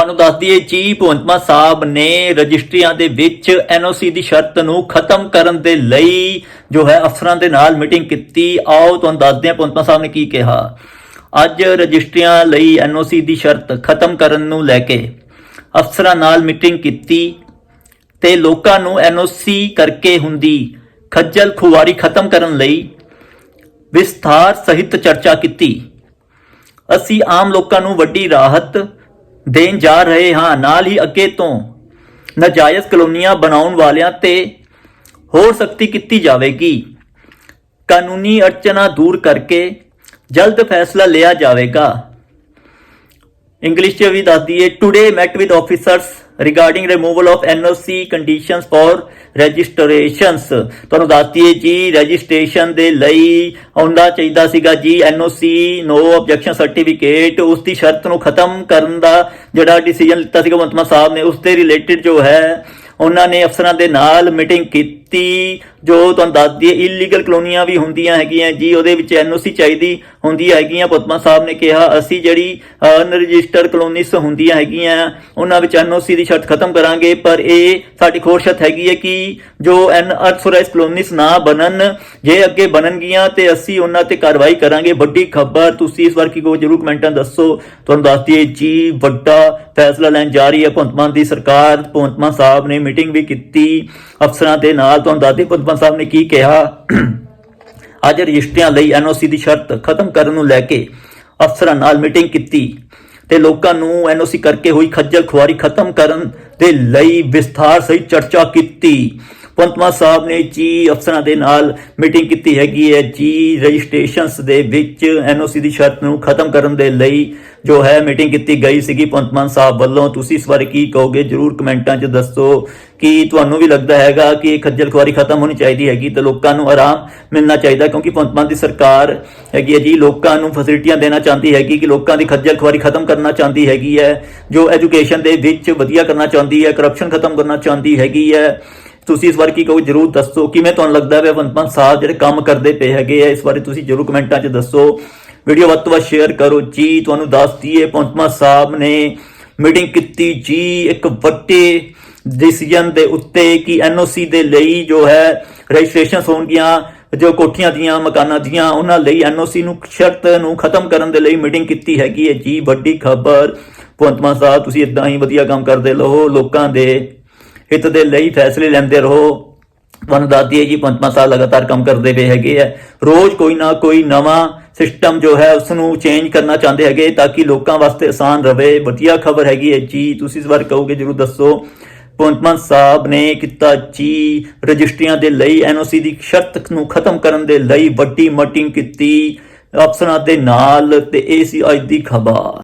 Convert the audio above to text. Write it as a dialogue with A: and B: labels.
A: ਤੁਹਾਨੂੰ ਦੱਸ ਦਈਏ, ਜੀ ਭਗਵੰਤ ਸਾਹਿਬ ਨੇ ਰਜਿਸਟਰੀਆਂ ਦੇ ਵਿੱਚ ਐਨਓਸੀ ਦੀ ਸ਼ਰਤ ਨੂੰ ਖਤਮ ਕਰਨ ਦੇ ਲਈ ਜੋ ਹੈ ਅਫਸਰਾਂ ਦੇ ਨਾਲ ਮੀਟਿੰਗ ਕੀਤੀ। ਆਓ ਤੁਹਾਨੂੰ ਦੱਸਦੇ ਹਾਂ ਭਗਵੰਤ ਸਾਹਿਬ ਨੇ ਕੀ ਕਿਹਾ? ਅੱਜ ਰਜਿਸਟਰੀਆਂ ਲਈ ਐਨਓਸੀ ਦੀ ਸ਼ਰਤ ਖਤਮ ਕਰਨ ਨੂੰ ਲੈ ਕੇ ਅਫਸਰਾਂ ਨਾਲ ਮੀਟਿੰਗ ਕੀਤੀ ਤੇ ਲੋਕਾਂ ਨੂੰ ਐਨਓਸੀ ਕਰਕੇ ਹੁੰਦੀ ਖੱਜਲ ਖੁਆਰੀ ਖਤਮ ਕਰਨ ਲਈ ਵਿਸਥਾਰ ਸਹਿਤ ਚਰਚਾ ਕੀਤੀ। ਅਸੀਂ ਆਮ ਲੋਕਾਂ ਨੂੰ ਵੱਡੀ ਰਾਹਤ ਦੇਣ ਜਾ ਰਹੇ ਹਾਂ, ਨਾਲ ਹੀ ਅੱਗੇ ਤੋਂ ਨਾਜਾਇਜ਼ ਕਲੋਨੀਆਂ ਬਣਾਉਣ ਵਾਲਿਆਂ ਤੇ ਹੋਰ ਸਖਤੀ ਕੀਤੀ ਜਾਵੇਗੀ। ਕਾਨੂੰਨੀ ਅੜਚਨਾ ਦੂਰ ਕਰਕੇ ਜਲਦ ਫੈਸਲਾ ਲਿਆ ਜਾਵੇਗਾ। ਇੰਗਲਿਸ਼ ਚ ਵੀ ਦੱਸ ਦਈਏ today met with officers regarding removal of NOC conditions for registrations ਤੁਹਾਨੂੰ ਦੱਸ ਜੀ ਰਜਿਸਟ੍ਰੇਸ਼ਨ ਦੇ ਲਈ ਆਉਂਦਾ ਚਾਹੀਦਾ ਸੀਗਾ ਜੀ ਐਨਓਸੀ ਨੋ ਆਬਜੈਕਸ਼ਨ ਸਰਟੀਫਿਕੇਟ ਉਸ ਦੀ ਸ਼ਰਤ ਨੂੰ ਖਤਮ ਕਰਨ ਦਾ ਜਿਹੜਾ ਡਿਸੀਜਨ ਲਿੱਤਾ ਸੀਗਾ ਮੰਤਮਾ ਸਾਹਿਬ ਨੇ, ਉਸ ਦੇ ਰਿਲੇਟਡ ਜੋ ਹੈ, ਉਹਨਾਂ ਨੇ ਅਫਸਰਾਂ ਦੇ ਨਾਲ ਮੀਟਿੰਗ ਕੀਤੀ ਜੋ ਤੁਹਾਨੂੰ ਦੱਸਦੀ ਦਈਏ ਇਲੀਗਲ ਕਲੋਨੀਆਂ ਵੀ ਹੁੰਦੀਆਂ ਹੈਗੀਆਂ ਜੀ, ਉਹਦੇ ਵਿੱਚ ਐਨਓਸੀ ਚਾਹੀਦੀ ਹੁੰਦੀ ਹੈਗੀਆਂ। ਪਤਮਾ ਸਾਹਿਬ ਨੇ ਕਿਹਾ, ਅਸੀਂ ਜਿਹੜੀ ਅਨਰਜਿਸਟਰ ਕਲੋਨੀਸ ਹੁੰਦੀਆਂ ਹੈਗੀਆਂ, ਉਹਨਾਂ ਵਿੱਚ ਐਨਓਸੀ ਦੀ ਸ਼ਰਤ ਖਤਮ ਕਰਾਂਗੇ, ਪਰ ਇਹ ਸਾਡੀ ਖੋਸ਼ਤ ਹੈਗੀ ਹੈ ਕਿ ਜੋ ਐਨ ਅਰਥੋਰਾਈਜ਼ ਕਲੋਨੀਸ ਨਾ ਬਣਨ, ਜੇ ਅੱਗੇ ਬਣਨਗੀਆਂ, ਤੇ ਅਸੀਂ ਉਹਨਾਂ ਤੇ ਕਾਰਵਾਈ ਕਰਾਂਗੇ। ਵੱਡੀ ਖਬਰ, ਤੁਸੀਂ ਇਸ ਵਾਰ ਕੀ ਕੋ ਜਰੂਰ ਕਮੈਂਟਾਂ ਦੱਸੋ। ਤੁਹਾਨੂੰ ਦੱਸਦੀ ਦਈਏ ਜੀ, ਵੱਡਾ ਫੈਸਲਾ ਲੈਣ ਜਾ ਰਹੀ ਹੈ ਭਗਵੰਤ ਮਾਨ ਦੀ ਸਰਕਾਰ। ਭਗਵੰਤ ਮਾਨ ਸਾਹਿਬ ਨੇ ਮੀਟਿੰਗ ਵੀ ਕੀਤੀ, ਅਫਸਰਾਂ ਦੇ ਨਾਲ। ਤੁਹਾਨੂੰ ਦੱਸਦੀ ਭਗਵੰਤ ਮਾਨ ਸਾਹਿਬ ਨੇ ਕੀ ਕਿਹਾ? ਅੱਜ ਰਜਿਸਟਰੀਆਂ ਲਈ ਐਨਓਸੀ ਦੀ ਸ਼ਰਤ ਖਤਮ ਕਰਨ ਨੂੰ ਲੈ ਕੇ ਅਫਸਰਾਂ ਨਾਲ ਮੀਟਿੰਗ ਕੀਤੀ ਤੇ ਲੋਕਾਂ ਨੂੰ ਐਨਓਸੀ ਕਰਕੇ ਹੋਈ ਖੱਜਲ ਖੁਆਰੀ ਖਤਮ ਕਰਨ ਦੇ ਲਈ ਵਿਸਥਾਰ ਸਹੀ ਚਰਚਾ ਕੀਤੀ। ਪੰਤਮਾ ਸਾਹਿਬ ਨੇ ਚੀ ਅਫਸਰਾਂ ਦੇ ਨਾਲ ਮੀਟਿੰਗ ਕੀਤੀ ਹੈਗੀ ਹੈ। ਚੀ ਰਜਿਸਟ੍ਰੇਸ਼ਨਸ ਦੇ ਵਿੱਚ ਐਨਓਸੀ ਦੀ ਸ਼ਰਤ ਨੂੰ ਖਤਮ ਕਰਨ ਦੇ ਲਈ ਜੋ ਹੈ ਮੀਟਿੰਗ ਕੀਤੀ ਗਈ ਸੀਗੀ। ਪੰਤਮਾਨ ਸਾਹਿਬ ਵੱਲੋਂ ਤੁਸੀਂ ਇਸ ਬਾਰੇ ਕੀ ਕਹੋਗੇ? ਜਰੂਰ ਕਮੈਂਟਾਂ 'ਚ ਦੱਸੋ ਕਿ ਤੁਹਾਨੂੰ ਵੀ ਲੱਗਦਾ ਹੈਗਾ ਕਿ ਖੱਜਲ ਖੁਆਰੀ ਖਤਮ ਹੋਣੀ ਚਾਹੀਦੀ ਹੈਗੀ ਤੇ ਲੋਕਾਂ ਨੂੰ ਆਰਾਮ ਮਿਲਣਾ ਚਾਹੀਦਾ ਕਿਉਂਕਿ ਪੰਤਮਾਨ ਦੀ ਸਰਕਾਰ ਹੈਗੀ ਹੈ ਜੀ। ਲੋਕਾਂ ਨੂੰ ਫੈਸਿਲਿਟੀਆਂ ਦੇਣਾ ਚਾਹੁੰਦੀ ਹੈਗੀ ਕਿ ਲੋਕਾਂ ਦੀ ਖੱਜਲ ਖੁਆਰੀ ਖਤਮ ਕਰਨਾ ਚਾਹੁੰਦੀ ਹੈਗੀ ਹੈ। ਜੋ ਐਜੂਕੇਸ਼ਨ ਦੇ ਵਿੱਚ ਵਧੀਆ ਕਰਨਾ ਚਾਹੁੰਦੀ ਹੈ ਕਰਪਸ਼ਨ ਖਤਮ ਕਰਨਾ ਚਾਹੁੰਦੀ ਹੈਗੀ ਹੈ। ਤੁਸੀਂ ਇਸ ਬਾਰੇ ਕੀ ਕਹੋ, ਜਰੂਰ ਦੱਸੋ, ਕਿਵੇਂ ਤੁਹਾਨੂੰ ਲੱਗਦਾ ਹੈ ਵੰਤਮਨ ਸਾਹਿਬ ਜਿਹੜੇ ਕੰਮ ਕਰਦੇ ਪਏ ਹੈਗੇ ਆ, ਇਸ ਬਾਰੇ ਤੁਸੀਂ ਜਰੂਰ ਕਮੈਂਟਾਂ 'ਚ ਦੱਸੋ। ਵੀਡੀਓ ਵੱਧ ਤੋਂ ਵੱਧ ਸ਼ੇਅਰ ਕਰੋ। ਜੀ, ਤੁਹਾਨੂੰ ਦੱਸ ਦਈਏ ਪੰਤਮਾ ਸਾਹਿਬ ਨੇ ਮੀਟਿੰਗ ਕੀਤੀ ਜੀ, ਇੱਕ ਵੱਡੇ ਡਿਸੀਜਨ ਦੇ ਉੱਤੇ ਕਿ ਐਨਓਸੀ ਦੇ ਲਈ ਜੋ ਹੈ ਰਜਿਸਟ੍ਰੇਸ਼ਨ ਹੋਣਗੀਆਂ, ਜੋ ਕੋਠੀਆਂ ਦੀਆਂ, ਮਕਾਨਾਂ ਦੀਆਂ, ਉਹਨਾਂ ਲਈ ਐਨਓਸੀ ਨੂੰ ਸ਼ਰਤ ਨੂੰ ਖਤਮ ਕਰਨ ਦੇ ਲਈ ਮੀਟਿੰਗ ਕੀਤੀ ਹੈਗੀ ਹੈ। ਜੀ, ਵੱਡੀ ਖਬਰ। ਭਗਵੰਤ ਮਾਨ ਸਾਹਿਬ, ਤੁਸੀਂ ਇਦਾਂ ਹੀ ਵਧੀਆ ਕੰਮ ਕਰਦੇ ਰਹੋ, ਲੋਕਾਂ ਦੇ ਹਿੱਤ ਦੇ ਲਈ ਫੈਸਲੇ ਲੈਂਦੇ ਰਹੋ। ਤੁਹਾਨੂੰ ਦੱਸਦੀ ਹੈ ਜੀ ਪੰਚਮਾ ਸਾਹਿਬ ਲਗਾਤਾਰ ਕੰਮ ਕਰਦੇ ਪਏ ਹੈਗੇ ਆ। ਰੋਜ਼ ਕੋਈ ਨਾ ਕੋਈ ਨਵਾਂ ਸਿਸਟਮ ਜੋ ਹੈ ਉਸ ਨੂੰ ਚੇਂਜ ਕਰਨਾ ਚਾਹੁੰਦੇ ਹੈਗੇ ਤਾਂ ਕਿ ਲੋਕਾਂ ਵਾਸਤੇ ਆਸਾਨ ਰਵੇ। ਵਧੀਆ ਖਬਰ ਹੈਗੀ ਹੈ ਜੀ, ਤੁਸੀਂ ਇਸ ਵਾਰ ਕਹੋਗੇ ਜਰੂਰ ਦੱਸੋ। ਪੰਚਮਾ ਸਾਹਿਬ ਨੇ ਕੀਤਾ ਜੀ, ਰਜਿਸਟਰੀਆਂ ਦੇ ਲਈ ਐਨਓਸੀ ਦੀ ਸ਼ਰਤ ਨੂੰ ਖਤਮ ਕਰਨ ਦੇ ਲਈ ਵੱਡੀ ਮੀਟਿੰਗ ਕੀਤੀ। ਅਫਸਰਾਂ ਦੇ ਨਾਲ ਤੇ ਇਹ ਸੀ ਅੱਜ ਦੀ ਖਬਰ।